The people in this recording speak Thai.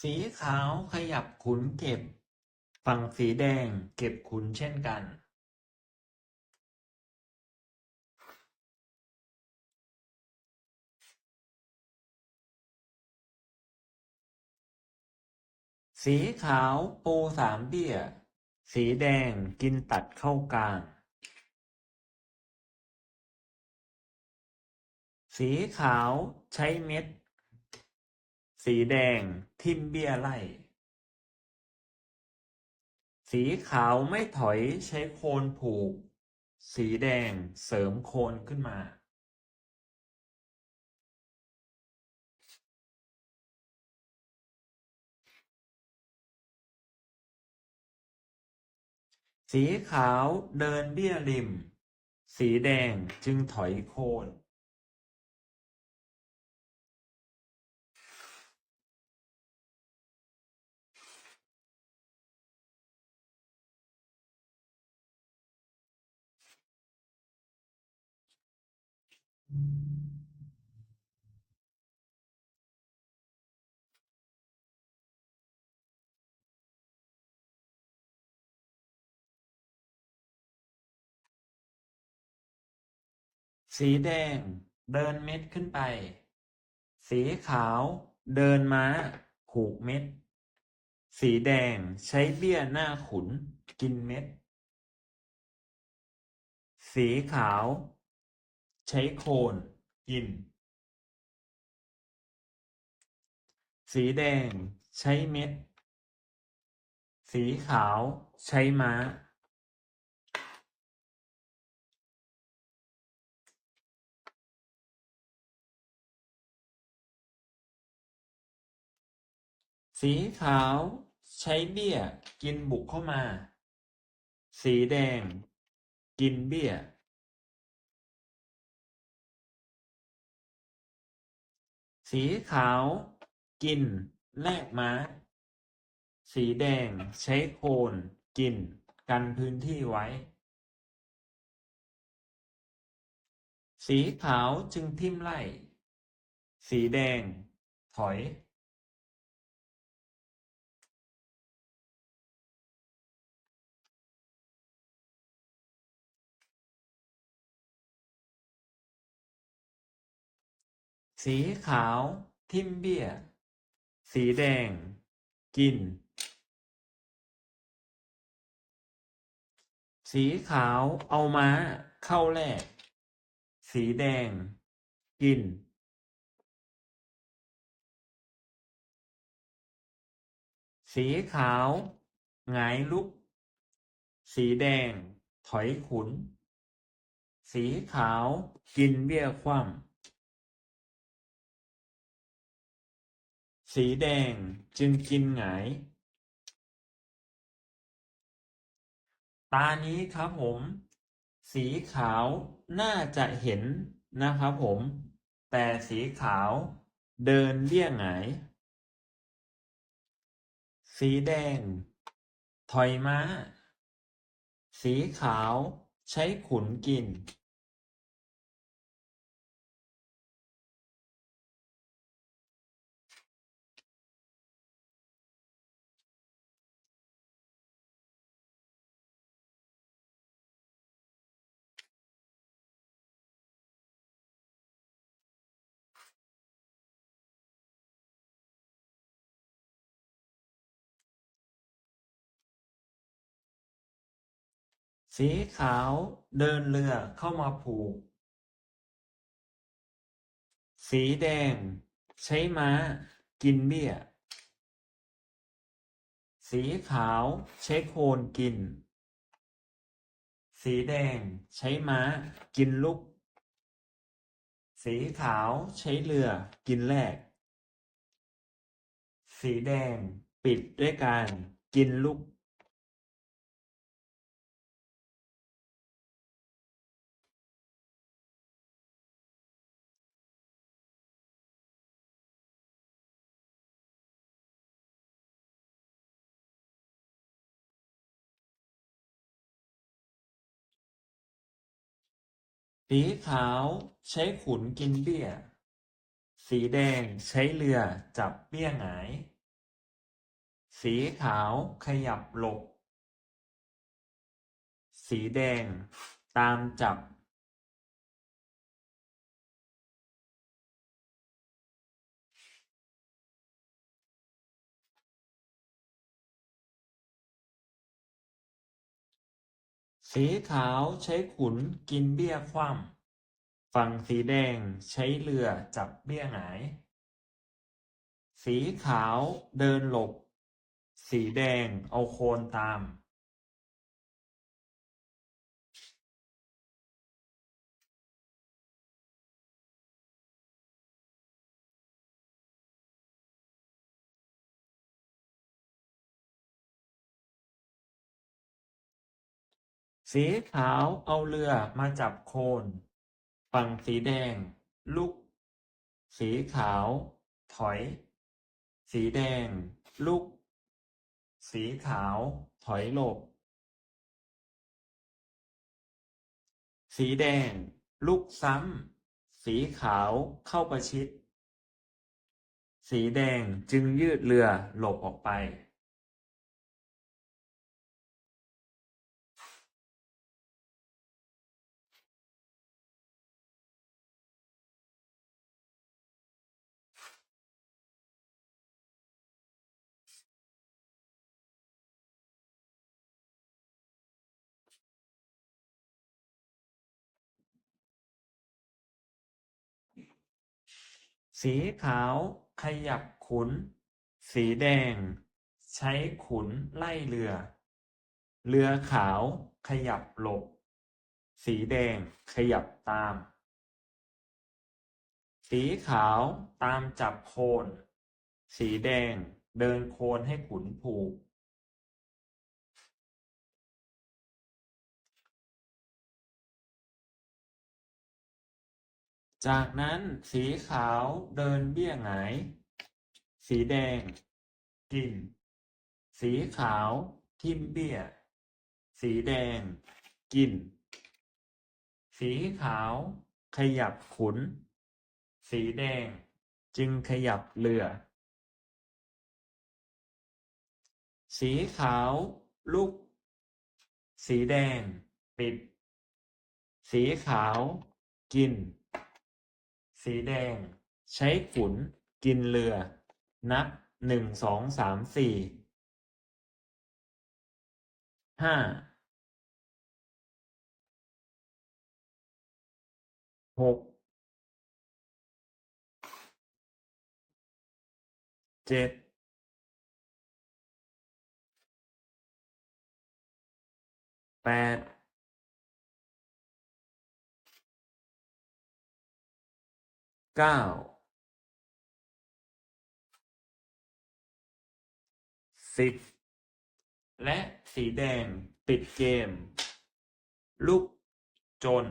สีขาวขยับขุนเก็บ ฝั่งสีแดงเก็บขุนเช่นกัน สีขาวปูสามเบี้ย สีแดงกินตัดเข้ากลาง สีขาวใช้เม็ด สีแดงทิ่มเบี้ยไล่สีขาวไม่ถอยใช้โคนผูก สีแดงเสริมโคนขึ้นมา สีขาวเดินเบี้ยริม สีแดงจึงถอยโคน สีแดง เดินเม็ดขึ้นไป สีขาว เดินม้า ผูกเม็ด สีแดงใช้เบี้ยหน้าขุน กินเม็ด สีขาว ใช้โคนกิน สีแดง ใช้เม็ด สีขาว ใช้ม้า สีขาว ใช้เบี้ย กินบุกเข้ามา สีแดง กินเบี้ย สีขาว กิน แลกม้าสีแดงใช้โคนกิน กันพื้นที่ไว้ สีขาวจึงทิ่มไล่ สีแดง ถอย สีขาว ทิมเบีย สีแดง กิน สีขาวเอาม้า เข้าแลกสีแดง กิน สีขาวหงายลุก สีแดง ถอยขุน สีขาวกินเบี้ยคว่ำ สีแดงจึงกินหงาย ตานี้ครับผม สีขาวน่าจะเห็นนะครับผม แต่สีขาวเดินเลี่ยงหงาย สีแดง ถอยม้า สีขาวใช้ขุนกิน สีขาวเดินเรือเข้ามาผูก สีแดง ใช้ม้า กินเบี้ย สีขาวใช้โคนกิน สีแดงใช้ม้า กินลูก สีขาวใช้เรือกินแลกสีแดงปิดด้วยการกินลูก สีขาวใช้ขุนกินเบี้ย สีแดงใช้เรือจับเบี้ยหงาย สีขาวขยับหลบ สีแดงตามจับ สีขาวใช้ขุนกินเบี้ยคว่ำฝั่งสีแดงใช้เรือจับเบี้ยหงาย สีขาวเดินหลบ สีแดงเอาโคนตาม สีขาวเอาเรือมาจับโคน ฝั่งสีแดง ลุก สีขาว ถอย สีแดง ลุก สีขาว ถอยหลบ สีแดง ลุกซ้ำ สีขาวเข้าประชิด สีแดงจึงยืดเรือหลบออกไป สีขาวขยับขุน สีแดง ใช้ขุนไล่เรือ เรือขาวขยับหลบ สีแดงขยับตาม สีขาวตามจับโคน สีแดงเดินโคนให้ขุนผูก จากนั้นสีขาวเดินเบี้ยหงาย สีแดง กิน สีขาวทิมเบี้ย สีแดง กิน สีขาวขยับขุน สีแดง จึงขยับเรือ สีขาวลุก สีแดง ปิด สีขาว กิน สีแดง ใช้ขุนกินเรือ นับหนึ่งสองสามสี่ห้าหกเจ็ดแปด เก้าสิบและสีแดงปิดเกม ลูกจน